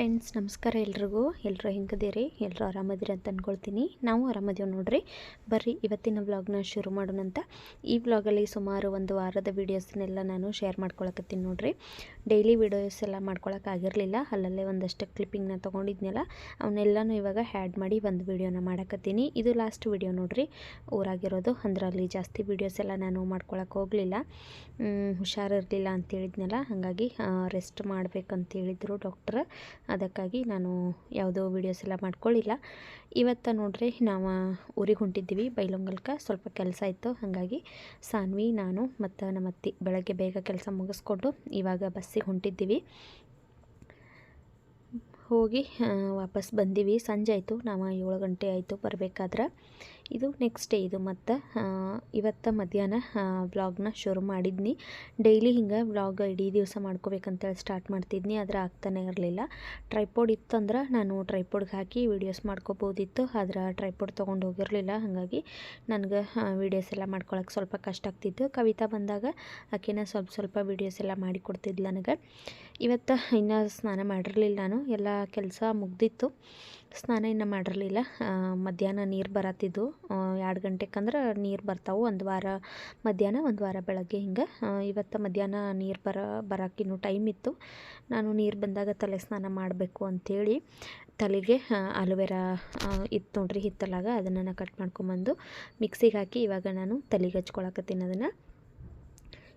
Friends ನಮಸ್ಕಾರ ಎಲ್ರಿಗೂ. ಎಲ್ಲರೂ ಹೆಂಗದಿರಿ ಎಲ್ಲರೂ ಆರಾಮದಿರಿ ಅಂತ ಅಂದ್ಕೊಳ್ತೀನಿ ನಾವು ಆರಾಮದೀವಿ ನೋಡ್ರಿ. ಬರ್ರಿ, ಇವತ್ತಿನ ವ್ಲಾಗ್ನ ಶುರು ಮಾಡೋಣಂತ ಈ ವ್ಲಾಗಲ್ಲಿ ಸುಮಾರು ಒಂದು ವಾರದ ವೀಡಿಯೋಸ್ನೆಲ್ಲ ನಾನು ಶೇರ್ ಮಾಡ್ಕೊಳಕತ್ತೀನಿ ನೋಡ್ರಿ. ಡೈಲಿ ವೀಡಿಯೋಸ್ ಎಲ್ಲ ಮಾಡ್ಕೊಳಕ್ಕಾಗಿರಲಿಲ್ಲ ಅಲ್ಲಲ್ಲೇ ಒಂದಷ್ಟು ಕ್ಲಿಪ್ಪಿಂಗ್ನ ತೊಗೊಂಡಿದ್ನಲ್ಲ, ಅವನ್ನೆಲ್ಲನೂ ಇವಾಗ ಹ್ಯಾಡ್ ಮಾಡಿ ಒಂದು ವೀಡಿಯೋನ ಮಾಡಕತ್ತೀನಿ. ಇದು ಲಾಸ್ಟ್ ವೀಡಿಯೋ ನೋಡ್ರಿ. ಊರಾಗಿರೋದು ಅಂದ್ರೆ ಅಲ್ಲಿ ಜಾಸ್ತಿ ವೀಡಿಯೋಸ್ ಎಲ್ಲ ನಾನು ಮಾಡ್ಕೊಳಕ್ಕೆ ಹೋಗಲಿಲ್ಲ. ಹುಷಾರಿರಲಿಲ್ಲ ಅಂತ ಹೇಳಿದ್ನಲ್ಲ. ಹಾಗಾಗಿ ರೆಸ್ಟ್ ಮಾಡಬೇಕಂತ ಹೇಳಿದರು ಡಾಕ್ಟ್ರ್ ಅದಕ್ಕಾಗಿ ನಾನು ಯಾವುದೋ ವೀಡಿಯೋಸ್ ಎಲ್ಲ ಮಾಡ್ಕೊಳ್ಳಿಲ್ಲ ಇವತ್ತು ನೋಡ್ರಿ ನಾವು ಊರಿಗೆ ಹೊಂಟಿದ್ದೀವಿ ಬೈಲೊಂಗಲ್ಕ. ಸ್ವಲ್ಪ ಕೆಲಸ ಇತ್ತು, ಹಾಗಾಗಿ ಸಾನ್ವಿ, ನಾನು ಮತ್ತು ನಮ್ಮ ಅತ್ತಿ ಬೆಳಗ್ಗೆ ಬೇಗ ಕೆಲಸ ಮುಗಿಸ್ಕೊಂಡು ಇವಾಗ ಬಸ್ಸಿಗೆ ಹೊಂಟಿದ್ದೀವಿ. ಹೋಗಿ ವಾಪಸ್ ಬಂದೀವಿ. ಸಂಜೆ ಆಯಿತು. ನಾವು ಏಳು ಗಂಟೆ ಆಯಿತು ಬರಬೇಕಾದ್ರೆ. ಇದು ನೆಕ್ಸ್ಟ್ ಡೇ ಇದು. ಮತ್ತು ಇವತ್ತು ಮಧ್ಯಾಹ್ನ ವ್ಲಾಗ್ನ ಶುರು ಮಾಡಿದ್ನಿ. ಡೈಲಿ ಹಿಂಗೆ ವ್ಲಾಗ್ ಇಡೀ ದಿವಸ ಮಾಡ್ಕೋಬೇಕಂತೇಳಿ ಸ್ಟಾರ್ಟ್ ಮಾಡ್ತಿದ್ನಿ. ಆದರೆ ಆಗ್ತಾನೆ ಇರಲಿಲ್ಲ. ಟ್ರೈಪೋಡ್ ಇತ್ತಂದ್ರೆ ನಾನು ಟ್ರೈಪೋಡ್ಗೆ ಹಾಕಿ ವೀಡಿಯೋಸ್ ಮಾಡ್ಕೋಬೋದಿತ್ತು ಆದ್ರೆ ಟ್ರೈಪೋಡ್ ತೊಗೊಂಡು ಹೋಗಿರಲಿಲ್ಲ. ಹಾಗಾಗಿ ನನಗೆ ವೀಡಿಯೋಸ್ ಎಲ್ಲ ಮಾಡ್ಕೊಳಕ್ಕೆ ಸ್ವಲ್ಪ ಕಷ್ಟ ಆಗ್ತಿತ್ತು. ಕವಿತಾ ಬಂದಾಗ ಆಕೆನ ಸ್ವಲ್ಪ ಸ್ವಲ್ಪ ವೀಡಿಯೋಸ್ ಎಲ್ಲ ಮಾಡಿಕೊಡ್ತಿದ್ಲು ನನಗೆ. ಇವತ್ತು ಇನ್ನು ಸ್ನಾನ ಮಾಡಿರಲಿಲ್ಲ ನಾನು. ಎಲ್ಲ ಕೆಲಸ ಮುಗ್ದಿತ್ತು. ಸ್ನಾನ ಇನ್ನು ಮಾಡಿರಲಿಲ್ಲ. ಮಧ್ಯಾಹ್ನ ನೀರು ಬರತ್ತಿದ್ದು ಎರಡು ಗಂಟೆಕಂದ್ರೆ ನೀರು ಬರ್ತಾವೆ. ಒಂದು ವಾರ ಮಧ್ಯಾಹ್ನ, ಒಂದು ವಾರ ಬೆಳಗ್ಗೆ ಹಿಂಗೆ. ಇವತ್ತು ಮಧ್ಯಾಹ್ನ ನೀರು ಬರ ಬರೋಕ್ಕಿನ್ನೂ ಟೈಮ್ ಇತ್ತು. ನಾನು ನೀರು ಬಂದಾಗ ತಲೆ ಸ್ನಾನ ಮಾಡಬೇಕು ಅಂಥೇಳಿ ತಲೆಗೆ ಅಲೋವೆರಾ ಇತ್ತು ನೋಡ್ರಿ ಹಿತ್ತಲಾಗ. ಅದನ್ನು ಕಟ್ ಮಾಡ್ಕೊಂಬಂದು ಮಿಕ್ಸಿಗೆ ಹಾಕಿ ಇವಾಗ ನಾನು ತಲೆಗೆ ಹಚ್ಕೊಳಕತ್ತೀನಿ ಅದನ್ನು.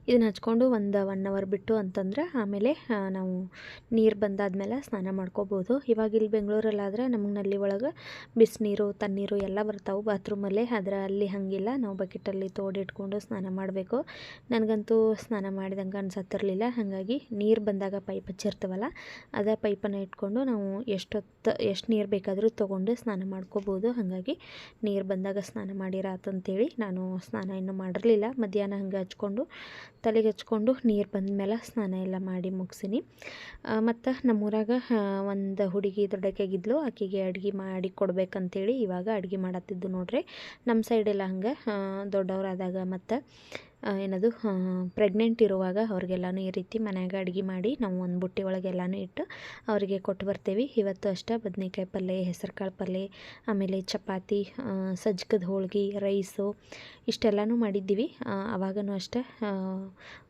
ಇದನ್ನು ಹಚ್ಕೊಂಡು ಒಂದು ಒನ್ ಅವರ್ ಬಿಟ್ಟು ಅಂತಂದ್ರೆ ಆಮೇಲೆ ನಾವು ನೀರು ಬಂದಾದ್ಮೇಲೆ ಸ್ನಾನ ಮಾಡ್ಕೋಬೋದು. ಇವಾಗ ಇಲ್ಲಿ ಬೆಂಗಳೂರಲ್ಲಾದರೆ ನಮಗೆ ನಲ್ಲಿ ಒಳಗೆ ಬಿಸಿನೀರು ತಣ್ಣೀರು ಎಲ್ಲ ಬರ್ತಾವೆ. ಬಾತ್ರೂಮಲ್ಲೇ ಆದರೆ ಅಲ್ಲಿ ಹಾಗಿಲ್ಲ. ನಾವು ಬಕೆಟಲ್ಲಿ ತೋಡಿಟ್ಕೊಂಡು ಸ್ನಾನ ಮಾಡಬೇಕು. ನನಗಂತೂ ಸ್ನಾನ ಮಾಡಿದಂಗೆ ಅನ್ಸತ್ತಿರಲಿಲ್ಲ. ಹಾಗಾಗಿ ನೀರು ಬಂದಾಗ ಪೈಪ್ ಹಚ್ಚಿರ್ತವಲ್ಲ, ಅದೇ ಪೈಪನ್ನು ಇಟ್ಕೊಂಡು ನಾವು ಎಷ್ಟೊತ್ತು, ಎಷ್ಟು ನೀರು ಬೇಕಾದರೂ ತೊಗೊಂಡು ಸ್ನಾನ ಮಾಡ್ಕೋಬೋದು. ಹಾಗಾಗಿ ನೀರು ಬಂದಾಗ ಸ್ನಾನ ಮಾಡಿರಾತಂತೇಳಿ ನಾನು ಸ್ನಾನ ಇನ್ನೂ ಮಾಡಿರಲಿಲ್ಲ. ಮಧ್ಯಾಹ್ನ ಹಂಗೆ ಹಚ್ಕೊಂಡು ತಲೆಗೆ ಹಚ್ಕೊಂಡು ನೀರು ಬಂದಮೇಲೆ ಸ್ನಾನ ಎಲ್ಲ ಮಾಡಿ ಮುಗಿಸಿನಿ. ಮತ್ತು ನಮ್ಮೂರಾಗ ಒಂದು ಹುಡುಗಿ ದೊಡ್ಡಕ್ಕಾಗಿದ್ಲು ಆಕೆಗೆ ಅಡುಗೆ ಮಾಡಿ ಕೊಡ್ಬೇಕಂತೇಳಿ ಇವಾಗ ಅಡುಗೆ ಮಾಡತ್ತಿದ್ದು ನೋಡ್ರಿ. ನಮ್ಮ ಸೈಡೆಲ್ಲ ಹಂಗೆ ದೊಡ್ಡವರಾದಾಗ ಮತ್ತು ಏನದು ಪ್ರೆಗ್ನೆಂಟ್ ಇರುವಾಗ ಅವ್ರಿಗೆಲ್ಲನೂ ಈ ರೀತಿ ಮನ್ಯಾಗ ಅಡುಗೆ ಮಾಡಿ ನಾವು ಒಂದು ಬುಟ್ಟಿ ಒಳಗೆ ಇಟ್ಟು ಅವರಿಗೆ ಕೊಟ್ಟು ಬರ್ತೀವಿ. ಇವತ್ತು ಅಷ್ಟೇ ಬದನೆಕಾಯಿ ಪಲ್ಯ ಹೆಸರು ಕಾಳು ಪಲ್ಯ ಆಮೇಲೆ ಚಪಾತಿ ಸಜ್ಕದ ಹೋಳ್ಗೆ, ರೈಸು ಇಷ್ಟೆಲ್ಲನೂ ಮಾಡಿದ್ದೀವಿ. ಅವಾಗನು ಅಷ್ಟೇ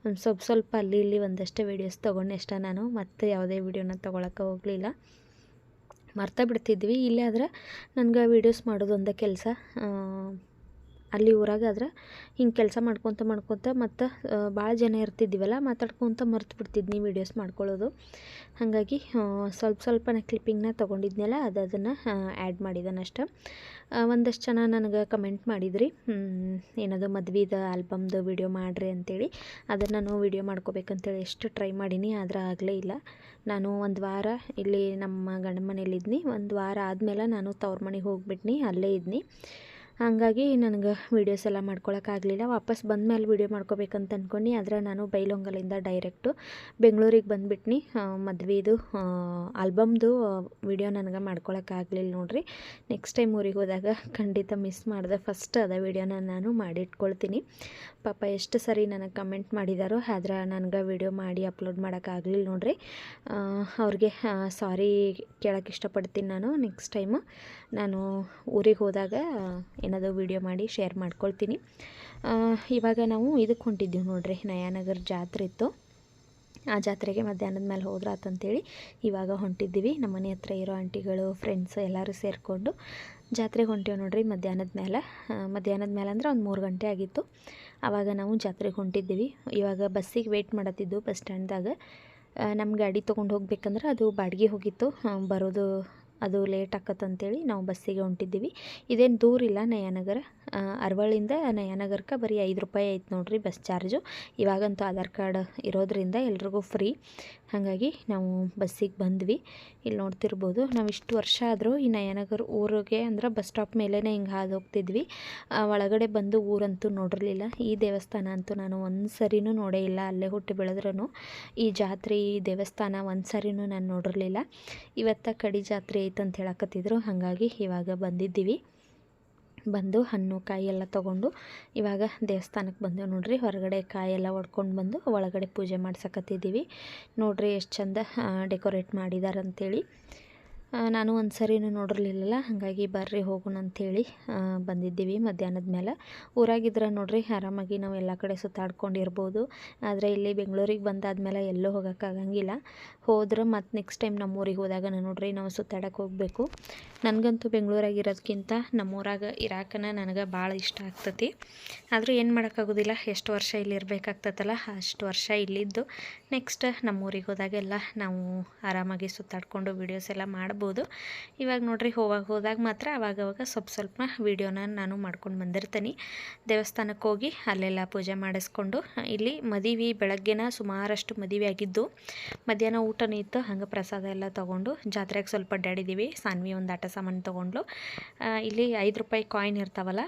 ಒಂದು ಸ್ವಲ್ಪ ಸ್ವಲ್ಪ ಅಲ್ಲಿ ಇಲ್ಲಿ ಒಂದಷ್ಟೇ ವೀಡಿಯೋಸ್ ತೊಗೊಂಡೆ ಅಷ್ಟೇ ನಾನು. ಮತ್ತೆ ಯಾವುದೇ ವೀಡಿಯೋನ ತೊಗೊಳಕ್ಕೆ ಹೋಗಲಿಲ್ಲ. ಮರ್ತಾ ಬಿಡ್ತಿದ್ವಿ. ಇಲ್ಲೇ ಆದ್ರೆ ನನಗೆ ವೀಡಿಯೋಸ್ ಮಾಡೋದೊಂದೇ ಕೆಲಸ. ಅಲ್ಲಿ ಊರಾಗ ಆದ್ರೆ ಹಿಂಗೆ ಕೆಲಸ ಮಾಡ್ಕೊತ ಮಾಡ್ಕೊತ ಮತ್ತು ಭಾಳ ಜನ ಇರ್ತಿದ್ದೀವಲ್ಲ, ಮಾತಾಡ್ಕೊತ ಮರ್ತು ಬಿಡ್ತಿದ್ನಿ ವೀಡಿಯೋಸ್ ಮಾಡ್ಕೊಳ್ಳೋದು. ಹಾಗಾಗಿ ಸ್ವಲ್ಪ ಸ್ವಲ್ಪ ನಾ ಕ್ಲಿಪ್ಪಿಂಗ್ನ ತೊಗೊಂಡಿದ್ನಲ್ಲ, ಅದು ಅದನ್ನು ಆ್ಯಡ್ ಮಾಡಿದ್ದಾನಷ್ಟೆ ಒಂದಷ್ಟು ಜನ ನನಗೆ ಕಮೆಂಟ್ ಮಾಡಿದ್ರಿ ಏನದು ಮದ್ವೆದು ಆಲ್ಬಮ್ದು ವಿಡಿಯೋ ಮಾಡಿರಿ ಅಂತೇಳಿ. ಅದನ್ನು ನಾನು ವೀಡಿಯೋ ಮಾಡ್ಕೋಬೇಕಂತೇಳಿ ಎಷ್ಟು ಟ್ರೈ ಮಾಡೀನಿ, ಆದರೆ ಆಗಲೇ ಇಲ್ಲ. ನಾನು ಒಂದು ವಾರ ಇಲ್ಲಿ ನಮ್ಮ ಗಂಡನ ಮನೇಲಿದ್ನಿ, ಒಂದು ವಾರ ಆದಮೇಲೆ ನಾನು ತವ್ರ ಮನೆಗೆ ಹೋಗ್ಬಿಟ್ನಿ, ಅಲ್ಲೇ ಇದ್ನಿ. ಹಾಗಾಗಿ ನನಗೆ ವೀಡಿಯೋಸ್ ಎಲ್ಲ ಮಾಡ್ಕೊಳಕ್ಕಾಗಲಿಲ್ಲ ವಾಪಸ್ ಬಂದ ಮೇಲೆ ವೀಡಿಯೋ ಮಾಡ್ಕೋಬೇಕಂತ ಅಂದ್ಕೊಂಡು ಆದರೆ ನಾನು ಬೈಲೊಂಗಲಿಂದ ಡೈರೆಕ್ಟು ಬೆಂಗಳೂರಿಗೆ ಬಂದುಬಿಟ್ನಿ. ಮದ್ವೆದು ಆಲ್ಬಮ್ದು ವೀಡಿಯೋ ನನಗೆ ಮಾಡ್ಕೊಳಕ್ಕಾಗಲಿಲ್ಲ ನೋಡಿರಿ. ನೆಕ್ಸ್ಟ್ ಟೈಮ್ ಊರಿಗೆ ಹೋದಾಗ ಖಂಡಿತ ಮಿಸ್ ಮಾಡಿದೆ. ಫಸ್ಟ್ ಅದ ವೀಡಿಯೋನ ನಾನು ಮಾಡಿಟ್ಕೊಳ್ತೀನಿ. ಪಾಪ ಎಷ್ಟು ಸರಿ ನನಗೆ ಕಮೆಂಟ್ ಮಾಡಿದಾರೋ, ಆದ್ರೆ ನನಗೆ ವೀಡಿಯೋ ಮಾಡಿ ಅಪ್ಲೋಡ್ ಮಾಡೋಕ್ಕಾಗಲಿಲ್ಲ ನೋಡಿರಿ. ಅವ್ರಿಗೆ ಸಾರಿ ಕೇಳೋಕ್ಕೆ ಇಷ್ಟಪಡ್ತೀನಿ ನಾನು. ನೆಕ್ಸ್ಟ್ ಟೈಮು ನಾನು ಊರಿಗೆ ಹೋದಾಗ ಏನಾದರೂ ವೀಡಿಯೋ ಮಾಡಿ ಶೇರ್ ಮಾಡ್ಕೊಳ್ತೀನಿ. ಇವಾಗ ನಾವು ಇದಕ್ಕೆ ಹೊಂಟಿದ್ದೀವಿ ನೋಡ್ರಿ, ನಯಾನಗರ್ ಜಾತ್ರೆ ಇತ್ತು. ಆ ಜಾತ್ರೆಗೆ ಮಧ್ಯಾಹ್ನದ ಮೇಲೆ ಹೋದ್ರಾತಂತೇಳಿ ಇವಾಗ ಹೊಂಟಿದ್ದೀವಿ. ನಮ್ಮ ಮನೆ ಹತ್ರ ಇರೋ ಆಂಟಿಗಳು ಫ್ರೆಂಡ್ಸು ಎಲ್ಲರೂ ಸೇರಿಕೊಂಡು ಜಾತ್ರೆಗೆ ಹೊಂಟೀವಿ ನೋಡ್ರಿ ಮಧ್ಯಾಹ್ನದ ಮೇಲೆ. ಮಧ್ಯಾಹ್ನದ ಮೇಲೆ ಅಂದ್ರೆ ಒಂದು ಮೂರು ಗಂಟೆ ಆಗಿತ್ತು. ಆವಾಗ ನಾವು ಜಾತ್ರೆಗೆ ಹೊಂಟಿದ್ದೀವಿ. ಇವಾಗ ಬಸ್ಸಿಗೆ ವೆಯ್ಟ್ ಮಾಡತ್ತಿದ್ದು ಬಸ್ ಸ್ಟ್ಯಾಂಡ್ದಾಗ ನಮ್ಮ ಗಾಡಿ ತೊಗೊಂಡು ಹೋಗ್ಬೇಕಂದ್ರೆ ಅದು ಬಾಡಿಗೆ ಹೋಗಿತ್ತು. ಬರೋದು ಅದು ಲೇಟ್ ಆಕತ್ತಂತೇಳಿ ನಾವು ಬಸ್ಸಿಗೆ ಹೊಂಟಿದ್ದೀವಿ. ಇದೇನು ದೂರ ಇಲ್ಲ ನಯಾನಗರ. ಅರವಳಿಂದ ನಯಾನಗರಕ್ಕೆ ಬರೀ ಐದು ರೂಪಾಯಿ ಐತೆ ನೋಡ್ರಿ ಬಸ್ ಚಾರ್ಜು. ಇವಾಗಂತೂ ಆಧಾರ್ ಕಾರ್ಡ್ ಇರೋದ್ರಿಂದ ಎಲ್ರಿಗೂ ಫ್ರೀ. ಹಾಗಾಗಿ ನಾವು ಬಸ್ಸಿಗೆ ಬಂದ್ವಿ. ಇಲ್ಲಿ ನೋಡ್ತಿರ್ಬೋದು ನಾವು ಇಷ್ಟು ವರ್ಷ ಆದರೂ ಈ ನಯಾನಗರ ಊರಿಗೆ ಅಂದ್ರೆ ಬಸ್ ಸ್ಟಾಪ್ ಮೇಲೇ ಹಿಂಗೆ ಹಾದು ಹೋಗ್ತಿದ್ವಿ. ಒಳಗಡೆ ಬಂದು ಊರಂತೂ ನೋಡಿರಲಿಲ್ಲ. ಈ ದೇವಸ್ಥಾನ ಅಂತೂ ನಾನು ಒಂದು ಸರಿನೂ ನೋಡೇ ಇಲ್ಲ. ಅಲ್ಲೇ ಹುಟ್ಟಿ ಬೆಳೆದ್ರೂ ಈ ಜಾತ್ರೆ ಈ ದೇವಸ್ಥಾನ ಒಂದು ಸರಿನೂ ನಾನು ನೋಡಿರಲಿಲ್ಲ. ಇವತ್ತ ಕಡಿ ಜಾತ್ರೆ ಐತಂತ ಹೇಳಕತ್ತಿದ್ರು. ಹಾಗಾಗಿ ಇವಾಗ ಬಂದಿದ್ದೀವಿ. ಬಂದು ಹಣ್ಣು, ಕಾಯಿ ಎಲ್ಲ ತೊಗೊಂಡು ಇವಾಗ ದೇವಸ್ಥಾನಕ್ಕೆ ಬಂದೆವು ನೋಡ್ರಿ. ಹೊರಗಡೆ ಕಾಯಿ ಎಲ್ಲ ಒಡ್ಕೊಂಡು ಬಂದು ಒಳಗಡೆ ಪೂಜೆ ಮಾಡ್ಸಕತ್ತಿದ್ದೀವಿ. ನೋಡ್ರಿ ಎಷ್ಟು ಚಂದ ಡೆಕೋರೇಟ್ ಮಾಡಿದ್ದಾರೆ ಅಂತೇಳಿ ನಾನು ಒಂದು ಸರಿನೂ ನೋಡಿರ್ಲಿಲ್ಲಲ್ಲ, ಹಾಗಾಗಿ ಬರ್ರಿ ಹೋಗೋಣ ಅಂಥೇಳಿ ಬಂದಿದ್ದೀವಿ ಮಧ್ಯಾಹ್ನದ ಮೇಲೆ. ಊರಾಗಿದ್ರೆ ನೋಡ್ರಿ, ಆರಾಮಾಗಿ ನಾವು ಎಲ್ಲ ಕಡೆ ಸುತ್ತಾಡ್ಕೊಂಡಿರ್ಬೋದು. ಆದರೆ ಇಲ್ಲಿ ಬೆಂಗಳೂರಿಗೆ ಬಂದಾದ್ಮೇಲೆ ಎಲ್ಲೂ ಹೋಗೋಕ್ಕಾಗಂಗಿಲ್ಲ ಹೋದ್ರೆ ಮತ್ತು ನೆಕ್ಸ್ಟ್ ಟೈಮ್ ನಮ್ಮ ಊರಿಗೆ ಹೋದಾಗ ನೋಡ್ರಿ, ನಾವು ಸುತ್ತಾಡಕ್ಕೆ ಹೋಗಬೇಕು. ನನಗಂತೂ ಬೆಂಗಳೂರಾಗ ಇರೋದಕ್ಕಿಂತ ನಮ್ಮೂರಾಗ ಇರಾಕನ ನನಗೆ ಭಾಳ ಇಷ್ಟ ಆಗ್ತತಿ. ಆದರೂ ಏನು ಮಾಡೋಕ್ಕಾಗೋದಿಲ್ಲ, ಎಷ್ಟು ವರ್ಷ ಇಲ್ಲಿ ಇರಬೇಕಾಗ್ತತಲ್ಲ ಅಷ್ಟು ವರ್ಷ ಇಲ್ಲಿದ್ದು. ನೆಕ್ಸ್ಟ್ ನಮ್ಮ ಊರಿಗೆ ಹೋದಾಗೆಲ್ಲ ನಾವು ಆರಾಮಾಗಿ ಸುತ್ತಾಡ್ಕೊಂಡು ವೀಡಿಯೋಸ್ ಎಲ್ಲ ಮಾಡ್ಬೋದು. ಇವಾಗ ನೋಡಿರಿ ಹೋವಾಗ ಹೋದಾಗ ಮಾತ್ರ ಅವಾಗವಾಗ ಸ್ವಲ್ಪ ಸ್ವಲ್ಪ ವೀಡಿಯೋನ ನಾನು ಮಾಡ್ಕೊಂಡು ಬಂದಿರ್ತೀನಿ. ದೇವಸ್ಥಾನಕ್ಕೆ ಹೋಗಿ ಅಲ್ಲೆಲ್ಲ ಪೂಜೆ ಮಾಡಿಸ್ಕೊಂಡು, ಇಲ್ಲಿ ಮದುವೆ ಬೆಳಗ್ಗೆನ ಸುಮಾರಷ್ಟು ಮದುವೆ ಆಗಿದ್ದು, ಮಧ್ಯಾಹ್ನ ಊಟನೂ ಇತ್ತು. ಹಂಗೆ ಪ್ರಸಾದ ಎಲ್ಲ ತೊಗೊಂಡು ಜಾತ್ರೆಗೆ ಸ್ವಲ್ಪ ಅಡ್ಡಾಡಿದ್ದೀವಿ ಸಾನ್ವಿ ಒಂದು ಆಟ ಸಾಮಾನು ತೊಗೊಂಡ್ಲು. ಇಲ್ಲಿ ಐದು ರೂಪಾಯಿ ಕಾಯಿನ್ ಇರ್ತಾವಲ್ಲ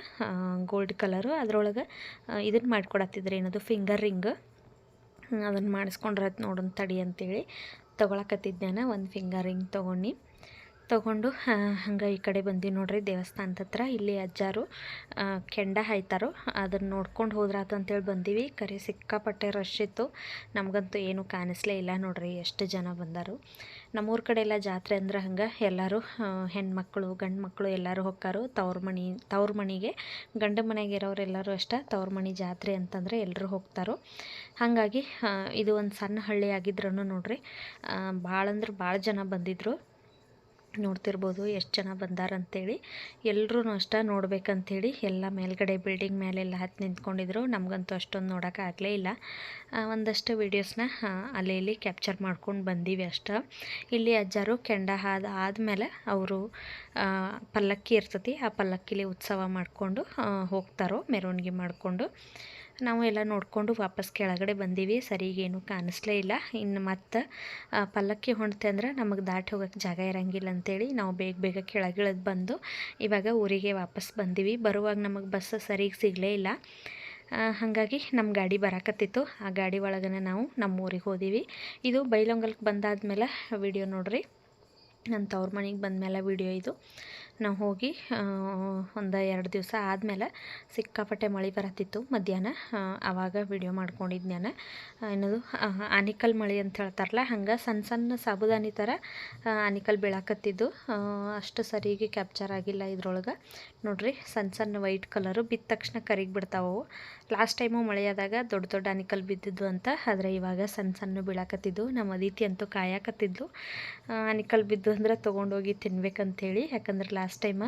ಗೋಲ್ಡ್ ಕಲರು ಅದರೊಳಗೆ ಇದನ್ನು ಮಾಡ್ಕೊಡತ್ತಿದ್ರು ಏನದು ಫಿಂಗರ್ ರಿಂಗ್ ಅದನ್ನು ಮಾಡಿಸ್ಕೊಂಡ್ರೆ ನೋಡೋಣ ತಡಿ ಅಂತೇಳಿ ತೊಗೊಳಕತ್ತಿದ್ದೇನೆ ಒಂದು ಫಿಂಗರ್ ರಿಂಗ್ ತೊಗೊಂಡು. ತೊಗೊಂಡು ಹಂಗೆ ಈ ಕಡೆ ಬಂದು ನೋಡ್ರಿ ದೇವಸ್ಥಾನದ ಹತ್ರ ಇಲ್ಲಿ ಅಜ್ಜಾರು ಕೆಂಡ ಹಾಯ್ತಾರೋ. ಅದನ್ನು ನೋಡ್ಕೊಂಡು ಹೋದ್ರಾತು ಅಂತೇಳಿ ಬಂದೀವಿ. ಕರೆ ಸಿಕ್ಕಾಪಟ್ಟೆ ರಶ್ ಇತ್ತು. ನಮಗಂತೂ ಏನೂ ಕಾಣಿಸ್ಲೇ ಇಲ್ಲ ನೋಡ್ರಿ, ಎಷ್ಟು ಜನ ಬಂದರು. ನಮ್ಮೂರ ಕಡೆ ಎಲ್ಲ ಜಾತ್ರೆ ಅಂದ್ರೆ ಹಂಗೆ ಎಲ್ಲರೂ ಹೆಣ್ಮಕ್ಳು ಗಂಡು ಮಕ್ಕಳು ಎಲ್ಲರೂ ಹೊಕ್ಕಾರು. ತವ್ರ ಮನೆ ತವ್ರ ಮನೆಗೆ ಗಂಡ ಮನೆಗೆ ಇರೋರೆಲ್ಲರೂ ಅಷ್ಟೇ. ತವ್ರ ಮನೆ ಜಾತ್ರೆ ಅಂತಂದರೆ ಎಲ್ಲರೂ ಹೋಗ್ತಾರೋ. ಹಾಗಾಗಿ ಇದು ಒಂದು ಸಣ್ಣ ಹಳ್ಳಿ ಆಗಿದ್ರೂ ನೋಡ್ರಿ ಭಾಳ ಅಂದ್ರೆ ಭಾಳ ಜನ ಬಂದಿದ್ದರು ನೋಡ್ತಿರ್ಬೋದು ಎಷ್ಟು ಜನ ಬಂದಾರಂತೇಳಿ. ಎಲ್ಲರೂ ಅಷ್ಟ ನೋಡ್ಬೇಕಂತೇಳಿ ಎಲ್ಲ ಮೇಲ್ಗಡೆ ಬಿಲ್ಡಿಂಗ್ ಮೇಲೆಲ್ಲ ಹತ್ತಿ ನಿಂತ್ಕೊಂಡಿದ್ರು. ನಮಗಂತೂ ಅಷ್ಟೊಂದು ನೋಡೋಕ್ಕಾಗಲೇ ಇಲ್ಲ. ಒಂದಷ್ಟು ವೀಡಿಯೋಸ್ನ ಅಲ್ಲಿ ಇಲ್ಲಿ ಕ್ಯಾಪ್ಚರ್ ಮಾಡ್ಕೊಂಡು ಬಂದೀವಿ ಅಷ್ಟ. ಇಲ್ಲಿ ಅಜ್ಜಾರು ಕೆಂಡ ಆದ ಆದಮೇಲೆ ಅವರು ಪಲ್ಲಕ್ಕಿ ಇರ್ತತಿ, ಆ ಪಲ್ಲಕ್ಕಿಲಿ ಉತ್ಸವ ಮಾಡಿಕೊಂಡು ಹೋಗ್ತಾರೋ ಮೆರವಣಿಗೆ ಮಾಡಿಕೊಂಡು. ನಾವು ಎಲ್ಲ ನೋಡಿಕೊಂಡು ವಾಪಸ್ ಕೆಳಗಡೆ ಬಂದೀವಿ. ಸರಿಗೇನು ಕಾಣಿಸ್ಲೇ ಇಲ್ಲ. ಇನ್ನು ಮತ್ತೆ ಪಲ್ಲಕ್ಕಿ ಹೊಣ್ತೆ ಅಂದ್ರೆ ನಮಗೆ ದಾಟಿ ಹೋಗೋಕ್ಕೆ ಜಾಗ ಇರಂಗಿಲ್ಲ ಅಂತೇಳಿ ನಾವು ಬೇಗ ಬೇಗ ಕೆಳಗಿಳದು ಬಂದು ಇವಾಗ ಊರಿಗೆ ವಾಪಸ್ ಬಂದೀವಿ. ಬರುವಾಗ ನಮಗೆ ಬಸ್ ಸರಿಗೆ ಸಿಗಲೇ ಇಲ್ಲ. ಹಾಗಾಗಿ ನಮ್ಮ ಗಾಡಿ ಬರಾಕತ್ತಿತ್ತು. ಆ ಗಾಡಿ ಒಳಗನೆ ನಾವು ನಮ್ಮ ಊರಿಗೆ ಹೋದೀವಿ. ಇದು ಬೈಲೊಂಗಲ್ಗೆ ಬಂದಾದ್ಮೇಲೆ ವಿಡಿಯೋ ನೋಡ್ರಿ. ನನ್ನ ತವ್ರ ಮನೆಗೆ ಬಂದಮೇಲೆ ವಿಡಿಯೋ ಇದು. ನಾವು ಹೋಗಿ ಒಂದು ಎರಡು ದಿವಸ ಆದಮೇಲೆ ಸಿಕ್ಕಾಪಟ್ಟೆ ಮಳೆ ಬರತ್ತಿತ್ತು ಮಧ್ಯಾಹ್ನ. ಆವಾಗ ವಿಡಿಯೋ ಮಾಡ್ಕೊಂಡಿದ್ದು ನಾನು ಏನದು ಆನಿಕಲ್ ಮಳೆ ಅಂತ ಹೇಳ್ತಾರಲ್ಲ, ಹಂಗೆ ಸಣ್ಣ ಸಣ್ಣ ಸಾಬುದಾನಿ ಥರ ಆನಿಕಲ್ ಬೀಳಾಕತ್ತಿದ್ದು. ಅಷ್ಟು ಸರಿಗೆ ಕ್ಯಾಪ್ಚರ್ ಆಗಿಲ್ಲ ಇದ್ರೊಳಗೆ. ನೋಡ್ರಿ ಸಣ್ಣ ಸಣ್ಣ ವೈಟ್ ಕಲರು ಬಿದ್ದ ತಕ್ಷಣ ಕರಿಗೆ ಬಿಡ್ತಾವವು ಲಾಸ್ಟ್ ಟೈಮು ಮಳೆಯಾದಾಗ ದೊಡ್ಡ ದೊಡ್ಡ ಆನಿಕಲ್ ಬಿದ್ದಿದ್ದು ಅಂತ, ಆದರೆ ಇವಾಗ ಸಣ್ಣ ಸಣ್ಣ ಬೀಳಾಕತ್ತಿದ್ದು. ನಮ್ಮ ಅದಿತಿ ಅಂತೂ ಕಾಯಾಕತ್ತಿದ್ಲು. ಆನಿಕಲ್ ಬಿದ್ದು ಅಂದ್ರೆ ತೊಗೊಂಡೋಗಿ ತಿನ್ಬೇಕಂತೇಳಿ, ಯಾಕಂದ್ರೆ ಲಾಸ್ಟ್ ಟೈಮ್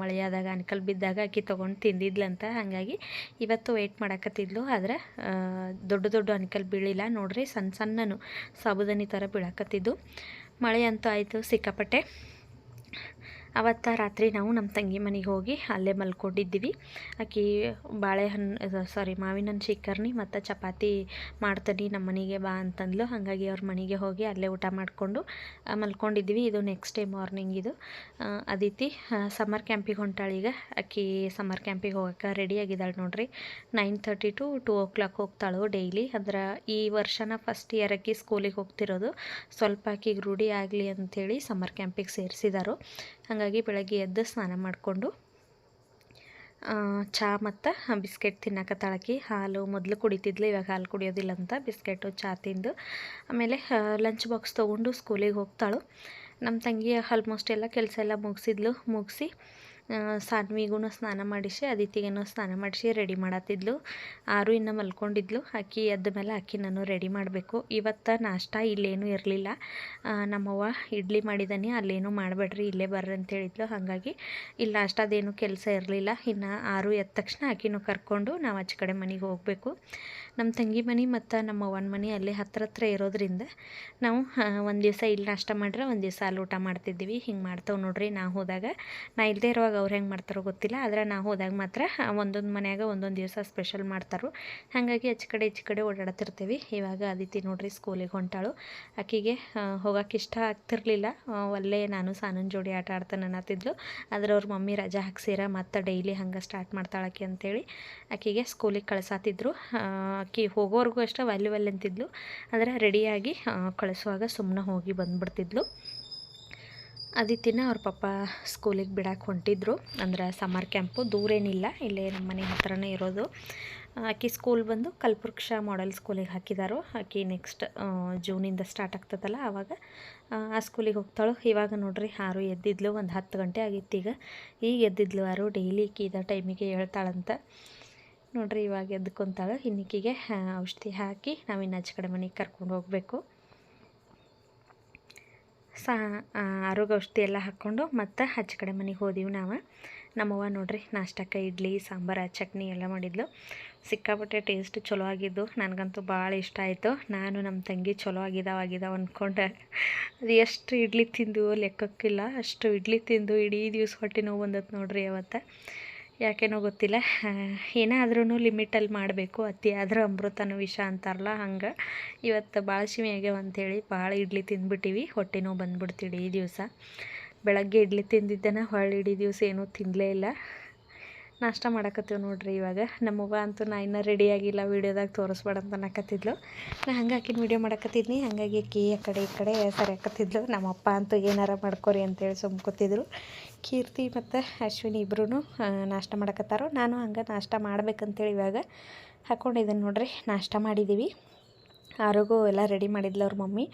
ಮಳೆಯಾದಾಗ, ಅನ್ಕಲ್ ಬಿದ್ದಾಗ ಆಕಿ ತೊಗೊಂಡು ತಿಂದಿದ್ಲಂತ. ಹಾಗಾಗಿ ಇವತ್ತು ವೆಯ್ಟ್ ಮಾಡಾಕತ್ತಿದ್ಲು. ಆದರೆ ದೊಡ್ಡ ದೊಡ್ಡ ಅನ್ಕಲ್ ಬೀಳಿಲ್ಲ. ನೋಡ್ರಿ ಸಣ್ಣ ಸಣ್ಣನು ಸಾಬುದಾನಿ ಥರ ಬೀಳಾಕತ್ತಿದ್ದು. ಮಳೆ ಅಂತೂ ಆಯಿತು, ಸಿಕ್ಕಾಪಟ್ಟೆ. ಅವತ್ತು ರಾತ್ರಿ ನಾವು ನಮ್ಮ ತಂಗಿ ಮನೆಗೆ ಹೋಗಿ ಅಲ್ಲೇ ಮಲ್ಕೊಂಡಿದ್ದೀವಿ. ಆಕಿ ಬಾಳೆಹಣ್ಣು ಸಾರಿ ಮಾವಿನ ಹಣ್ಣು ಶಿಖರ್ನಿ ಮತ್ತು ಚಪಾತಿ ಮಾಡ್ತೀನಿ ನಮ್ಮ ಮನೆಗೆ ಬಾ ಅಂತಂದ್ಲು. ಹಾಗಾಗಿ ಅವ್ರ ಮನೆಗೆ ಹೋಗಿ ಅಲ್ಲೇ ಊಟ ಮಾಡಿಕೊಂಡು ಮಲ್ಕೊಂಡಿದ್ದೀವಿ. ಇದು ನೆಕ್ಸ್ಟ್ ಡೇ ಮಾರ್ನಿಂಗ್ ಇದು. ಅದಿತಿ ಸಮ್ಮರ್ ಕ್ಯಾಂಪಿಗೆ ಈಗ. ಆಕಿ ಸಮ್ಮರ್ ಕ್ಯಾಂಪಿಗೆ ಹೋಗೋಕೆ ರೆಡಿ ಆಗಿದ್ದಾಳೆ ನೋಡ್ರಿ. Nine thirty to two o'clock ಹೋಗ್ತಾಳು daily ಅಂದ್ರೆ ಈ ವರ್ಷನ ಫಸ್ಟ್ ಇಯರ್ ಆಕಿ ಸ್ಕೂಲಿಗೆ ಹೋಗ್ತಿರೋದು. ಸ್ವಲ್ಪ ಆಕಿಗೆ ರೂಢಿ ಆಗಲಿ ಅಂಥೇಳಿ ಸಮ್ಮರ್ ಕ್ಯಾಂಪಿಗೆ ಸೇರಿಸಿದಾರು. ಹಾಗಾಗಿ ಬೆಳಗ್ಗೆ ಎದ್ದು ಸ್ನಾನ ಮಾಡಿಕೊಂಡು ಚಹಾ ಮತ್ತು ಬಿಸ್ಕೆಟ್ ತಿನ್ನಕತ್ತಾಳಕಿ ಹಾಲು ಮೊದಲು ಕುಡಿತಿದ್ಲು, ಇವಾಗ ಹಾಲು ಕುಡಿಯೋದಿಲ್ಲ ಅಂತ ಬಿಸ್ಕೆಟು ಚಹಾ ತಿಂದು, ಆಮೇಲೆ ಲಂಚ್ ಬಾಕ್ಸ್ ತೊಗೊಂಡು ಸ್ಕೂಲಿಗೆ ಹೋಗ್ತಾಳು. ನಮ್ಮ ತಂಗಿ ಆಲ್ಮೋಸ್ಟ್ ಎಲ್ಲ ಕೆಲಸ ಎಲ್ಲ ಮುಗಿಸಿದ್ಲು. ಮುಗಿಸಿ ಸಾನ್ವಿಗೂ ಸ್ನಾನ ಮಾಡಿಸಿ ಅದಿತಿಗೇನೋ ಸ್ನಾನ ಮಾಡಿಸಿ ರೆಡಿ ಮಾಡತ್ತಿದ್ಲು. ಆರು ಇನ್ನು ಮಲ್ಕೊಂಡಿದ್ಲು. ಅಕ್ಕಿ ಎದ್ದ ಮೇಲೆ ಅಕ್ಕಿ ನಾನು ರೆಡಿ ಮಾಡಬೇಕು. ಇವತ್ತು ನಾಷ್ಟ ಇಲ್ಲೇನೂ ಇರಲಿಲ್ಲ. ನಮ್ಮವ್ವ ಇಡ್ಲಿ ಮಾಡಿದ್ದಾನೆ ಅಲ್ಲೇನೂ ಮಾಡಬೇಡ್ರಿ, ಇಲ್ಲೇ ಬರ್ರಿ ಅಂತ ಹೇಳಿದ್ಲು. ಹಾಗಾಗಿ ಇಲ್ಲಿ ನಾಷ್ಟದೇನು ಕೆಲಸ ಇರಲಿಲ್ಲ. ಇನ್ನು ಆರು ಎದ್ದ ತಕ್ಷಣ ಅಕ್ಕಿನೂ ಕರ್ಕೊಂಡು ನಾವು ಆಚೆ ಕಡೆ ಮನೆಗೆ ಹೋಗಬೇಕು. ನಮ್ಮ ತಂಗಿ ಮನೆ ಮತ್ತು ನಮ್ಮ ಅವ್ವನ ಮನೆ ಅಲ್ಲೇ ಹತ್ರ ಹತ್ರ ಇರೋದ್ರಿಂದ ನಾವು ಒಂದು ದಿವಸ ಇಲ್ಲಿ ನಾಷ್ಟ ಮಾಡ್ರೆ ಒಂದು ದಿವಸ ಅಲ್ಲಿ ಊಟ ಮಾಡ್ತಿದ್ದೀವಿ. ಹಿಂಗೆ ಮಾಡ್ತಾವೆ ನೋಡ್ರಿ ನಾ ಹೋದಾಗ. ನಾ ಇಲ್ಲದೆ ಇರುವಾಗ ಅವ್ರು ಹೆಂಗೆ ಮಾಡ್ತಾರೋ ಗೊತ್ತಿಲ್ಲ. ಆದರೆ ನಾ ಹೋದಾಗ ಮಾತ್ರ ಒಂದೊಂದು ಮನೆಯಾಗ ಒಂದೊಂದು ದಿವಸ ಸ್ಪೆಷಲ್ ಮಾಡ್ತಾರೋ. ಹಾಗಾಗಿ ಆಚೆ ಕಡೆ ಈಚೆ ಕಡೆ ಓಡಾಡ್ತಿರ್ತೀವಿ. ಇವಾಗ ಅದಿತಿ ನೋಡ್ರಿ ಸ್ಕೂಲಿಗೆ ಹೊಂಟಾಳು. ಆಕೆಗೆ ಹೋಗೋಕೆ ಇಷ್ಟ ಆಗ್ತಿರ್ಲಿಲ್ಲ. ಅಲ್ಲೇ ನಾನು ಸಾನನ್ ಜೋಡಿ ಆಟ ಆಡ್ತಾನೆ ಅನ್ನತ್ತಿದ್ಲು. ಆದ್ರೆ ಅವ್ರ ಮಮ್ಮಿ ರಜಾ ಹಾಕ್ಸಿರ, ಮತ್ತು ಡೈಲಿ ಹಂಗೆ ಸ್ಟಾರ್ಟ್ ಮಾಡ್ತಾಳಾಕಿ ಅಂತೇಳಿ ಆಕೆಗೆ ಸ್ಕೂಲಿಗೆ ಕಳ್ಸಾತಿದ್ರು. ಆಕಿ ಹೋಗೋವರೆಗೂ ಅಷ್ಟೇ ವ್ಯಾಲ್ಯೂ ಅಂತಿದ್ಲು. ಆದರೆ ರೆಡಿಯಾಗಿ ಕಳಿಸುವಾಗ ಸುಮ್ಮನೆ ಹೋಗಿ ಬಂದ್ಬಿಡ್ತಿದ್ಲು. ಅದಿತಿನ ಅವ್ರ ಪಪ್ಪ ಸ್ಕೂಲಿಗೆ ಬಿಡಕ್ಕೆ ಹೊಂಟಿದ್ರು. ಅಂದ್ರೆ ಸಮ್ಮರ್ ಕ್ಯಾಂಪು ದೂರೇನಿಲ್ಲ ಇಲ್ಲೇ ನಮ್ಮ ಮನೆ ಹತ್ರನೇ ಇರೋದು. ಆಕೆ ಸ್ಕೂಲ್ ಬಂದು ಕಲ್ಪವೃಕ್ಷ ಮಾಡೆಲ್ ಸ್ಕೂಲಿಗೆ ಹಾಕಿದಾರೋ. ಆಕೆ ನೆಕ್ಸ್ಟ್ ಜೂನಿಂದ ಸ್ಟಾರ್ಟ್ ಆಗ್ತದಲ್ಲ ಆವಾಗ ಆ, ಸ್ಕೂಲಿಗೆ ಹೋಗ್ತಾಳು. ಇವಾಗ ನೋಡ್ರಿ ಆರು ಎದ್ದಿದ್ಲು. ಒಂದು ಹತ್ತು ಗಂಟೆ ಆಗಿತ್ತು ಈಗ. ಈಗ ಎದ್ದಿದ್ಲು ಆರು ಡೈಲಿ ಈಕಿ ಇದ ಟೈಮಿಗೆ ಹೇಳ್ತಾಳಂತ. ನೋಡ್ರಿ ಇವಾಗ ಎದ್ಕೊಂತಾಳೆ. ಇನ್ನಿಕಿಗೆ ಔಷಧಿ ಹಾಕಿ ನಾವಿನ್ನು ಆಚೆ ಕಡೆ ಮನೆಗೆ ಕರ್ಕೊಂಡು ಹೋಗಬೇಕು. ಸಾ ಆರೋಗ್ಯ ಔಷಧಿ ಎಲ್ಲ ಹಾಕ್ಕೊಂಡು ಮತ್ತು ಆಚೆ ಕಡೆ ಮನೆಗೆ ಹೋದೀವಿ ನಾವು. ನಮ್ಮವ್ವ ನೋಡ್ರಿ ನಾಷ್ಟಕ್ಕೆ, ಇಡ್ಲಿ, ಸಾಂಬಾರು, ಚಟ್ನಿ ಎಲ್ಲ ಮಾಡಿದ್ಲು. ಸಿಕ್ಕಾಪಟ್ಟೆ ಟೇಸ್ಟ್ ಚಲೋ ಆಗಿದ್ದು ನನಗಂತೂ ಭಾಳ ಇಷ್ಟ ಆಯಿತು. ನಾನು ನಮ್ಮ ತಂಗಿ ಚಲೋ ಆಗಿದಾವ ಆಗಿದಾವ ಅಂದ್ಕೊಂಡೆ ಅದು ಎಷ್ಟು ಇಡ್ಲಿ ತಿಂದು ಲೆಕ್ಕಕ್ಕಿಲ್ಲ. ಅಷ್ಟು ಇಡ್ಲಿ ತಿಂದು ಇಡೀ ದಿವ್ಸ ಹೊಟ್ಟೆ ನೋವು ಬಂದತ್ತು ನೋಡ್ರಿ ಅವತ್ತು. ಯಾಕೇನೋ ಗೊತ್ತಿಲ್ಲ. ಏನಾದ್ರೂ ಲಿಮಿಟಲ್ಲಿ ಮಾಡಬೇಕು. ಅತಿ ಆದ್ರೆ ಅಮೃತನೂ ವಿಷ ಅಂತಾರಲ್ಲ, ಹಂಗೆ. ಇವತ್ತು ಭಾಳ ಶಿಮೆ ಆಗ್ಯಾವ ಅಂಥೇಳಿ ಭಾಳ ಇಡ್ಲಿ ತಿಂದ್ಬಿಟ್ಟಿವಿ. ಹೊಟ್ಟೆ ನೋವು ಬಂದ್ಬಿಡ್ತು ಇಡೀ ದಿವಸ. ಬೆಳಗ್ಗೆ ಇಡ್ಲಿ ತಿಂದಿದ್ದೆನ, ಹೊಳ್ಳಿ ಇಡೀ ದಿವಸ ಏನೂ ತಿನ್ನಲೇ ಇಲ್ಲ. ನಾಷ್ಟ ಮಾಡಕತ್ತೀವಿ ನೋಡ್ರಿ ಇವಾಗ. ನಮ್ಮವ್ವ ಅಂತೂ ನಾ ಇನ್ನೂ ರೆಡಿ ಆಗಿಲ್ಲ ವೀಡಿಯೋದಾಗ ತೋರಿಸ್ಬೇಡ ಅಂತ ಅನ್ನಕತ್ತಿದ್ಲು. ನಾ ಹಂಗೆ ಆಕಿನ ವೀಡಿಯೋ ಮಾಡಕತ್ತಿದ್ನಿ. ಹಾಗಾಗಿ ಕೀ ಆ ಕಡೆ ಈ ಕಡೆ ಸರಿಯಾಕತ್ತಿದ್ಲು ನಮ್ಮಪ್ಪ ಅಂತೂ ಏನಾರ ಮಾಡ್ಕೊರಿ ಅಂತೇಳಿ ಸುಮ್ಕೊತಿದ್ರು ಕೀರ್ತಿ ಮತ್ತು ಅಶ್ವಿನಿ ಇಬ್ಬರೂ ನಾಷ್ಟ ಮಾಡಕತ್ತಾರೋ. ನಾನು ಹಂಗೆ ನಾಷ್ಟ ಮಾಡ್ಬೇಕಂತೇಳಿ ಇವಾಗ ಹಾಕ್ಕೊಂಡಿದ್ದೀನಿ ನೋಡ್ರಿ. ನಾಷ್ಟ ಮಾಡಿದ್ದೀವಿ ಆರೋಗ್ಯ ಎಲ್ಲ ರೆಡಿ ಮಾಡಿದ್ಲು ಅವ್ರ ಮಮ್ಮಿ.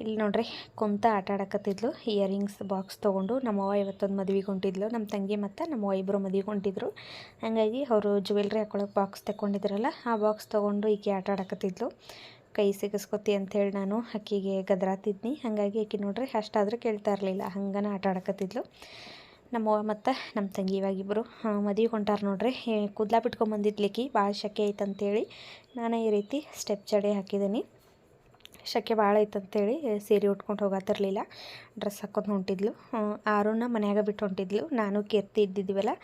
ಇಲ್ಲಿ ನೋಡ್ರಿ, ಕುಂತ ಆಟ ಆಡಕತ್ತಿದ್ಲು. ಇಯರಿಂಗ್ಸ್ ಬಾಕ್ಸ್ ತೊಗೊಂಡು ನಮ್ಮವ್ವ ಇವತ್ತೊಂದು ಮದ್ವೆಗೆ ಹೊಂಟಿದ್ಲು. ನಮ್ಮ ತಂಗಿ ಮತ್ತು ನಮ್ಮವ್ವ ಇಬ್ಬರು ಮದುವೆ ಹೊಂಟಿದ್ರು. ಹಾಗಾಗಿ ಅವರು ಜ್ಯುವೆಲ್ರಿ ಹಾಕೊಳಕ್ಕೆ ಬಾಕ್ಸ್ ತಗೊಂಡಿದ್ರಲ್ಲ ಆ ಬಾಕ್ಸ್ ತೊಗೊಂಡು ಈಕೆ ಆಟ ಆಡಕತ್ತಿದ್ಲು. ಕೈ ಸಿಗಿಸ್ಕೊತಿ ಅಂಥೇಳಿ ನಾನು ಅಕ್ಕಿಗೆ ಗದ್ರಾತಿದ್ನಿ. ಹಾಗಾಗಿ ಆಕೆ ನೋಡ್ರಿ ಅಷ್ಟಾದರೂ ಕೇಳ್ತಾ ಇರಲಿಲ್ಲ. ಹಂಗನ ಆಟ ಆಡಕತ್ತಿದ್ಲು. ನಮ್ಮವ್ವ ಮತ್ತು ನಮ್ಮ ತಂಗಿ ಇವಾಗಿಬ್ಬರು ಮದುವೆ ಹೊಂಟಾರ ನೋಡ್ರಿ. ಕೂದಲ ಕೂದ್ಲ ಬಿಟ್ಕೊಂಬಂದಿದ್ಲಿಕ್ಕಿ ಭಾಳ ಶಕೆ ಐತಂತೇಳಿ ನಾನು ಈ ರೀತಿ ಸ್ಟೆಪ್ ಚಡೆ ಹಾಕಿದ್ದೀನಿ ಶೆಕೆ ಭಾಳ ಐತಂತೇಳಿ ಸೀರೆ ಉಟ್ಕೊಂಡು ಹೋಗತ್ತಿರಲಿಲ್ಲ. ಡ್ರೆಸ್ ಹಾಕೊಂಡು ಹೊಂಟಿದ್ಲು. ಆರುಣ ಮನ್ಯಾಗ ಬಿಟ್ಟು ಹೊಂಟಿದ್ಲು. ನಾನು ಕೀರ್ತಿ ಇದ್ದಿದ್ದೀವಲ್ಲ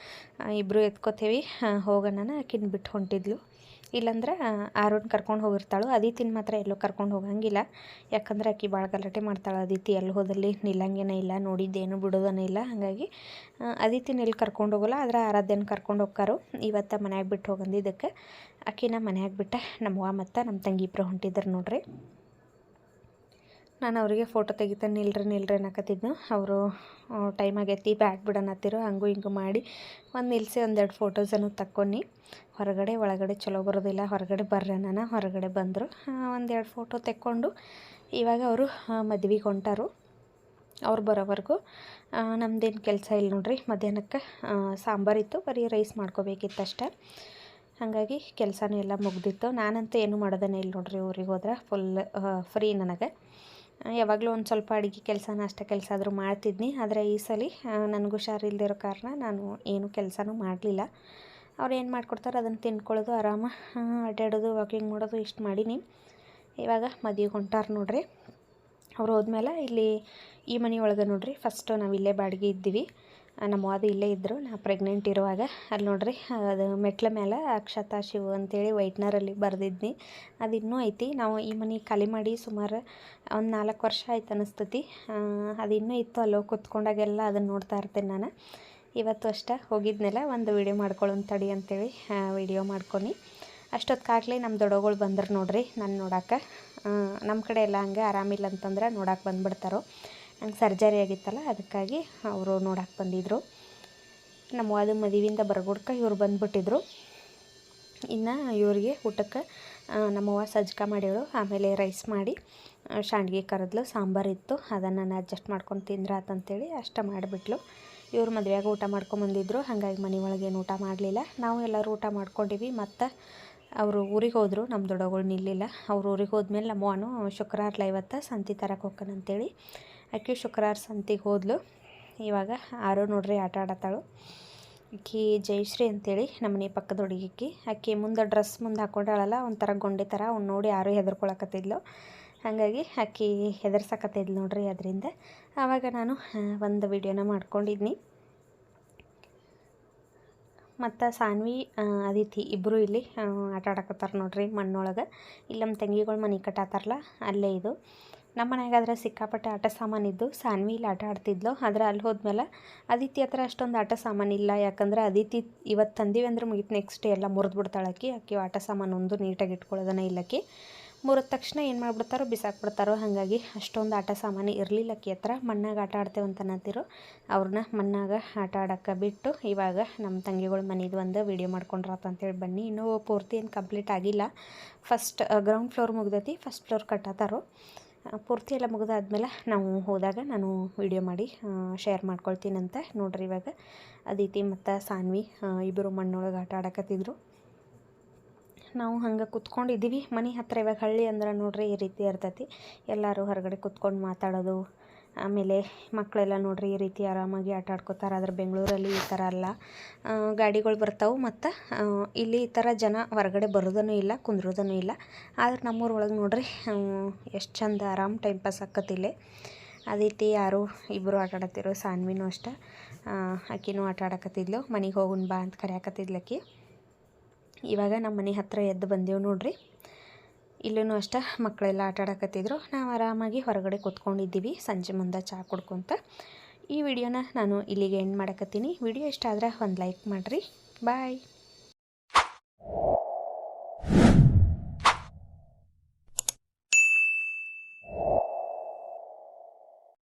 ಇಬ್ಬರು ಎತ್ಕೋತೇವಿ. ಹೋಗೋಣ ಆಕಿನ ಬಿಟ್ಟು ಹೊಂಟಿದ್ಲು. ಇಲ್ಲಾಂದ್ರೆ ಆರುಣ್ ಕರ್ಕೊಂಡು ಹೋಗಿರ್ತಾಳು. ಅದಿತಿನ ಮಾತ್ರ ಎಲ್ಲೋ ಕರ್ಕೊಂಡು ಹೋಗಂಗಿಲ್ಲ. ಯಾಕಂದ್ರೆ ಆಕಿ ಭಾಳ ಗಲಾಟೆ ಮಾಡ್ತಾಳೆ. ಅದಿತಿ ಎಲ್ಲಿ ಹೋದಲ್ಲಿ ನಿಲ್ಲಂಗೇನ ಇಲ್ಲ, ನೋಡಿದ್ದೇನು ಬಿಡೋದನ ಇಲ್ಲ. ಹಾಗಾಗಿ ಅದಿತಿನ ಎಲ್ಲಿ ಕರ್ಕೊಂಡು ಹೋಗಲ್ಲ, ಆದ್ರೆ ಆರಾಧ್ಯನ ಕರ್ಕೊಂಡು ಹೋಗ್ಕಾರು ಇವತ್ತು ಮನ್ಯಾಗ ಬಿಟ್ಟು ಹೋಗಂದಿದ್ದಕ್ಕೆ, ಆಕಿನ ಮನ್ಯಾಗ ಬಿಟ್ಟ ನಮ್ಮವ್ವ ಮತ್ತು ನಮ್ಮ ತಂಗಿ ಇಬ್ಬರು ಹೊಂಟಿದ್ರು ನೋಡ್ರಿ. ನಾನು ಅವರಿಗೆ ಫೋಟೋ ತೆಗಿತಾನೆ ನಿಲ್ರಿ ನಿಲ್ರಿ ಅನ್ನಕತ್ತಿದ್ನು. ಅವರು ಟೈಮ್ ಆಗೈತಿ ಬ್ಯಾಗ್ ಬಿಡೋಣತ್ತಿರು ಹಂಗೂ ಹಿಂಗೂ ಮಾಡಿ ಒಂದು ನಿಲ್ಲಿಸಿ ಒಂದೆರಡು ಫೋಟೋಸನ್ನು ತಕ್ಕೊನಿ ಹೊರಗಡೆ, ಒಳಗಡೆ ಚಲೋ ಬರೋದಿಲ್ಲ. ಹೊರಗಡೆ ಬರ್ರೆ ನಾನು ಹೊರಗಡೆ ಬಂದರು. ಒಂದೆರಡು ಫೋಟೋ ತೆಕ್ಕೊಂಡು ಇವಾಗ ಅವರು ಮದ್ವೆಗೆ ಹೊಂಟಾರು. ಅವ್ರು ಬರೋವರೆಗೂ ನಮ್ದೇನು ಕೆಲಸ ಇಲ್ಲ ನೋಡ್ರಿ. ಮಧ್ಯಾಹ್ನಕ್ಕೆ ಸಾಂಬಾರಿತ್ತು ಬರೀ ರೈಸ್ ಮಾಡ್ಕೋಬೇಕಿತ್ತು ಅಷ್ಟೇ. ಹಾಗಾಗಿ ಕೆಲಸನೂ ಎಲ್ಲ ಮುಗ್ದಿತ್ತು. ನಾನಂತೂ ಏನು ಮಾಡೋದನ್ನೇ ಇಲ್ಲ ನೋಡ್ರಿ ಊರಿಗೆ ಹೋದ್ರೆ. ಫುಲ್ ಫ್ರೀ ನನಗೆ. ಯಾವಾಗಲೂ ಒಂದು ಸ್ವಲ್ಪ ಅಡುಗೆ ಕೆಲಸನ ಅಷ್ಟೇ ಕೆಲಸ ಆದರೂ ಮಾಡ್ತಿದ್ನಿ. ಆದರೆ ಈ ಸಲ ನನಗೆ ಹುಷಾರಿಲ್ದಿರೋ ಕಾರಣ ನಾನು ಏನು ಕೆಲಸನೂ ಮಾಡಲಿಲ್ಲ. ಅವ್ರು ಏನು ಮಾಡ್ಕೊಡ್ತಾರೆ ಅದನ್ನು ತಿನ್ಕೊಳ್ಳೋದು ಆರಾಮ. ಅಡ್ಡಾಡೋದು ವಾಕಿಂಗ್ ಮಾಡೋದು ಇಷ್ಟು ಮಾಡೀನಿ. ಇವಾಗ ಮದುವೆಗೆ ಹೊಂಟಾರ ನೋಡ್ರಿ. ಅವ್ರು ಹೋದ್ಮೇಲೆ ಇಲ್ಲಿ ಈ ಮನೆ ಒಳಗೆ ನೋಡ್ರಿ ಫಸ್ಟು ನಾವು ಇಲ್ಲೇ ಬಾಡಿಗೆ ಇದ್ದೀವಿ. ನಮ್ಮ ಅದು ಇಲ್ಲೇ ಇದ್ದರು ನಾ ಪ್ರೆಗ್ನೆಂಟ್ ಇರುವಾಗ. ಅಲ್ಲಿ ನೋಡ್ರಿ, ಅದು ಮೆಟ್ಲ ಮೇಲೆ ಅಕ್ಷತಾ, ಶಿವು ಅಂತೇಳಿ ವೈಟ್ನರಲ್ಲಿ ಬರೆದಿದ್ನಿ. ಅದು ಇನ್ನೂ ಐತಿ. ನಾವು ಈ ಮನೆ ಖಾಲಿ ಮಾಡಿ ಸುಮಾರು ಒಂದು ನಾಲ್ಕು ವರ್ಷ ಆಯ್ತು ಅನಿಸ್ತತಿ. ಅದು ಇನ್ನೂ ಇತ್ತು ಅಲ್ಲೋ, ಕುತ್ಕೊಂಡಾಗೆಲ್ಲ ಅದನ್ನು ನೋಡ್ತಾ ಇರ್ತೇನೆ ನಾನು. ಇವತ್ತು ಅಷ್ಟೇ, ಹೋಗಿದ್ನೆಲ್ಲ ಒಂದು ವೀಡಿಯೋ ಮಾಡ್ಕೊಳ್ಳೋಣ ತಡಿ ಅಂತೇಳಿ ವೀಡಿಯೋ ಮಾಡ್ಕೊನಿ. ಅಷ್ಟೊತ್ತಿಗಾಗಲೇ ನಮ್ಮ ದೊಡ್ಡಗಳು ಬಂದರು ನೋಡ್ರಿ ನಾನು ನೋಡಕ್ಕೆ ನಮ್ಮ ಕಡೆ ಎಲ್ಲ ಹಂಗೆ ಆರಾಮಿಲ್ಲ ಅಂತಂದ್ರೆ ನೋಡಕ್ಕೆ ಬಂದ್ಬಿಡ್ತಾರೋ. ಸರ್ಜರಿ ಆಗಿತ್ತಲ್ಲ, ಅದಕ್ಕಾಗಿ ಅವರು ನೋಡಕ್ಕೆ ಬಂದಿದ್ದರು ನಮ್ಮ ಅದು ಮದುವೆಯಿಂದ ಬರಗುಡ್ಕ ಇವ್ರು ಬಂದುಬಿಟ್ಟಿದ್ರು. ಇನ್ನು ಇವ್ರಿಗೆ ಊಟಕ್ಕೆ ನಮ್ಮವ್ವ ಸಜ್ಜಕ ಮಾಡಿಗಳು ಆಮೇಲೆ ರೈಸ್ ಮಾಡಿ ಶಾಂಡ್ಗೆ ಕರೆದ್ಲು, ಸಾಂಬಾರು ಇತ್ತು. ಅದನ್ನು ನಾನು ಅಡ್ಜಸ್ಟ್ ಮಾಡ್ಕೊಂಡು ತಿಂದ್ರೆ ಆತಂತೇಳಿ ಅಷ್ಟ ಮಾಡಿಬಿಟ್ಲು. ಇವ್ರು ಮದುವೆಯಾಗ ಊಟ ಮಾಡ್ಕೊಂಬಂದಿದ್ರು ಹಾಗಾಗಿ ಮನೆ ಒಳಗೇನು ಊಟ ಮಾಡಲಿಲ್ಲ. ನಾವು ಎಲ್ಲರೂ ಊಟ ಮಾಡ್ಕೊಂಡಿವಿ. ಮತ್ತು ಅವರು ಊರಿಗೆ ಹೋದರು. ನಮ್ಮ ದೊಡ್ಡಗಳು ನಿಲ್ಲಿಲ್ಲ. ಅವ್ರು ಊರಿಗೆ ಹೋದ್ಮೇಲೆ ನಮ್ಮವನು ಶುಕ್ರವಾರ ಇವತ್ತು ಸಂತಿ ತರಕ್ಕೆ ಹೋಗ್ಕನಂತೇಳಿ ಆಕೆ ಶುಕ್ರವಾರ ಸಂತಿಗೆ ಹೋದ್ಲು. ಇವಾಗ ಆರು ನೋಡ್ರಿ ಆಟ ಆಡತ್ತಾಳು. ಆಕಿ ಜಯಶ್ರೀ ಅಂತೇಳಿ ನಮ್ಮನೆ ಪಕ್ಕದ ಹುಡುಗಿಕ್ಕಿ ಆಕಿ ಮುಂದೆ ಡ್ರೆಸ್ ಮುಂದೆ ಹಾಕೊಂಡಾಳಲ್ಲ, ಒಂಥರ ಗೊಂಡೆ ಥರ ಅವ್ನು ನೋಡಿ ಯಾರು ಹೆದರ್ಕೊಳಕತ್ತಿದ್ಲು. ಹಾಗಾಗಿ ಆಕಿ ಹೆದರ್ಸಕತ್ತಿದ್ಲು ನೋಡ್ರಿ ಅದರಿಂದ. ಆವಾಗ ನಾನು ಒಂದು ವಿಡಿಯೋನ ಮಾಡ್ಕೊಂಡಿದ್ನಿ. ಮತ್ತು ಸಾನ್ವಿ ಅದಿತಿ ಇಬ್ಬರು ಇಲ್ಲಿ ಆಟ ಆಡಕತ್ತಾರ ನೋಡ್ರಿ ಮಣ್ಣೊಳಗೆ. ಇಲ್ಲಿ ನಮ್ಮ ತಂಗಿಗಳು ಮನೆ ಕಟ್ಟಾತಾರಲ್ಲ, ಅಲ್ಲೇ ಇದು. ನಮ್ಮ ಮನ್ಯಾಗಾದ್ರೆ ಸಿಕ್ಕಾಪಟ್ಟೆ ಆಟ ಸಾಮಾನಿದ್ದು ಸಾನ್ವಿ ಇಲ್ಲಿ ಆಟ ಆಡ್ತಿದ್ಲು. ಆದರೆ ಅಲ್ಲಿ ಹೋದ್ಮೇಲೆ ಅದಿತಿ ಹತ್ರ ಅಷ್ಟೊಂದು ಆಟ ಸಾಮಾನಿಲ್ಲ ಯಾಕಂದ್ರೆ ಅದಿತಿ ಇವತ್ತು ತಂದೀವಿ ಅಂದ್ರೆ ಮುಗಿತು ನೆಕ್ಸ್ಟ್ ಎಲ್ಲ ಮುರಿದು ಬಿಡ್ತಾಳೆ ಆಕಿ. ಆಟ ಸಾಮಾನು ಒಂದು ನೀಟಾಗಿ ಇಟ್ಕೊಳ್ಳೋದನ್ನ ಇಲ್ಲಕ್ಕಿ ಮುರಿದ ತಕ್ಷಣ ಏನು ಮಾಡಿಬಿಡ್ತಾರೋ ಬಿಸಾಕ್ಬಿಡ್ತಾರೋ ಹಾಗಾಗಿ ಅಷ್ಟೊಂದು ಆಟ ಸಾಮಾನು ಇರಲಿಲ್ಲ ಅಕ್ಕಿ ಹತ್ರ. ಮಣ್ಣಾಗ ಆಟ ಆಡ್ತೇವೆ ಅಂತ ಅನ್ನತ್ತಿರೋ. ಅವ್ರನ್ನ ಮಣ್ಣಾಗ ಆಟ ಆಡೋಕ್ಕೆ ಬಿಟ್ಟು ಇವಾಗ ನಮ್ಮ ತಂಗಿಗಳು ಮನೇದು ಒಂದು ವೀಡಿಯೋ ಮಾಡ್ಕೊಂಡ್ರಾತ ಅಂತೇಳಿ ಬನ್ನಿ. ಇನ್ನೂ ಪೂರ್ತಿ ಏನು ಕಂಪ್ಲೀಟ್ ಆಗಿಲ್ಲ. ಫಸ್ಟ್ ಗ್ರೌಂಡ್ ಫ್ಲೋರ್ ಮುಗ್ದೈತಿ. ಫಸ್ಟ್ ಫ್ಲೋರ್ ಕಟ್ಟತ್ತಾರೋ ಪೂರ್ತಿ ಎಲ್ಲ ಮುಗಿದಾದ್ಮೇಲೆ ನಾವು ಹೋದಾಗ ನಾನು ವಿಡಿಯೋ ಮಾಡಿ ಶೇರ್ ಮಾಡ್ಕೊಳ್ತೀನಂತೆ. ನೋಡ್ರಿ ಇವಾಗ, ಅದಿತಿ ಮತ್ತು ಸಾನ್ವಿ ಇಬ್ಬರು ಮಣ್ಣೊಳಗೆ ಆಟ ಆಡಕತ್ತಿದ್ರು. ನಾವು ಹಂಗೆ ಕುತ್ಕೊಂಡಿದ್ದೀವಿ. ಮನೆ ಹತ್ತಿರ ಇವಾಗ ಹಳ್ಳಿ ಅಂದ್ರೆ ನೋಡ್ರಿ ಈ ರೀತಿ ಇರ್ತೈತಿ. ಎಲ್ಲರೂ ಹೊರಗಡೆ ಕುತ್ಕೊಂಡು ಮಾತಾಡೋದು ಆಮೇಲೆ ಮಕ್ಕಳೆಲ್ಲ ನೋಡ್ರಿ ಈ ರೀತಿ ಆರಾಮಾಗಿ ಆಟ ಆಡ್ಕೋತಾರೆ. ಆದ್ರೆ ಬೆಂಗಳೂರಲ್ಲಿ ಈ ಥರ ಅಲ್ಲ. ಗಾಡಿಗಳು ಬರ್ತಾವೆ ಮತ್ತು ಇಲ್ಲಿ ಈ ಥರ ಜನ ಹೊರಗಡೆ ಬರೋದೂ ಇಲ್ಲ ಕುಂದ್ರೋದೂ ಇಲ್ಲ. ಆದ್ರೆ ನಮ್ಮೂರೊಳಗೆ ನೋಡ್ರಿ ಎಷ್ಟು ಚಂದ ಆರಾಮ್ ಟೈಮ್ ಪಾಸ್ ಆಕತ್ತಿಲ್ಲೆ ಅದೇ ರೀತಿ ಯಾರು ಇಬ್ಬರು ಆಟ ಆಡತ್ತಿರೋ ಸಾನ್ವಿನೂ ಅಷ್ಟೆ. ಆಕಿನೂ ಆಟ ಆಡಕತ್ತಿದ್ಲು. ಮನೆಗೆ ಹೋಗುನ್ ಬಾ ಅಂತ ಕರೆಯಾಕತ್ತಿದ್ಲು ಆಕಿ. ಇವಾಗ ನಮ್ಮ ಮನೆ ಹತ್ತಿರ ಎದ್ದು ಬಂದೆವು ನೋಡ್ರಿ. ಇಲ್ಲೂ ಅಷ್ಟೇ ಮಕ್ಕಳೆಲ್ಲ ಆಟ ಆಡಕತ್ತಿದ್ರು. ನಾವು ಆರಾಮಾಗಿ ಹೊರಗಡೆ ಕೂತ್ಕೊಂಡಿದ್ದೀವಿ. ಸಂಜೆ ಮುಂದೆ ಚಹಾ ಕುಡ್ಕೊಂತ. ಈ ವಿಡಿಯೋನ ನಾನು ಇಲ್ಲಿಗೆ ಎಂಡ್ ಮಾಡಕತ್ತೀನಿ. ವಿಡಿಯೋ ಇಷ್ಟ ಆದ್ರೆ ಒಂದು ಲೈಕ್ ಮಾಡಿರಿ. ಬಾಯ್